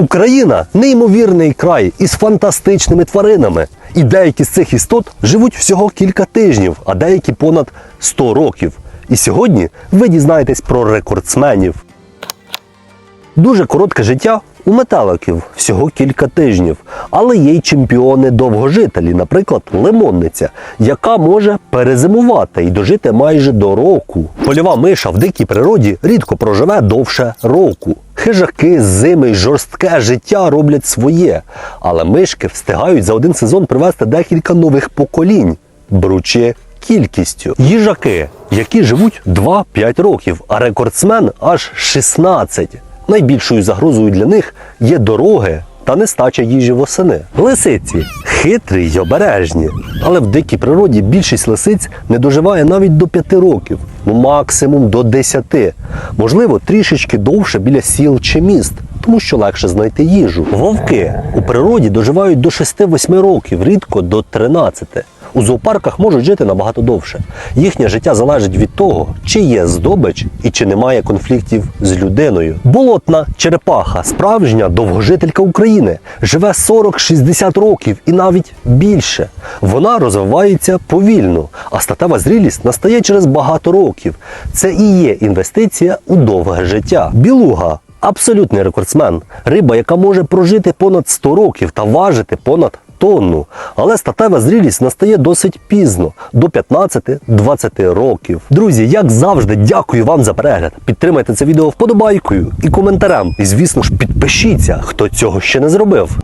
Україна неймовірний край із фантастичними тваринами. І деякі з цих істот живуть всього кілька тижнів, а деякі понад 100 років. І сьогодні ви дізнаєтесь про рекордсменів. Дуже коротке життя у метеликів всього кілька тижнів, але є й чемпіони довгожителі, наприклад, лимонниця, яка може перезимувати і дожити майже до року. Польова миша в дикій природі рідко проживе довше року. Хижаки, зими й жорстке життя роблять своє, але мишки встигають за один сезон привести декілька нових поколінь, беручи кількістю. Їжаки, які живуть 2-5 років, а рекордсмен аж 16. Найбільшою загрозою для них є дороги та нестача їжі восени. Лисиці хитрі й обережні, але в дикій природі більшість лисиць не доживає навіть до 5 років, ну максимум до 10. Можливо, трішечки довше біля сіл чи міст. Тому що легше знайти їжу. Вовки у природі доживають до 6-8 років, рідко до 13. У зоопарках можуть жити набагато довше. Їхнє життя залежить від того, чи є здобич і чи немає конфліктів з людиною. Болотна черепаха, справжня довгожителька України, живе 40-60 років і навіть більше. Вона розвивається повільно, а статева зрілість настає через багато років. Це і є інвестиція у довге життя. Білуга абсолютний рекордсмен. Риба, яка може прожити понад 100 років та важити понад тонну. Але статева зрілість настає досить пізно, до 15-20 років. Друзі, як завжди, дякую вам за перегляд. Підтримайте це відео вподобайкою і коментарем. І звісно ж, підпишіться, хто цього ще не зробив.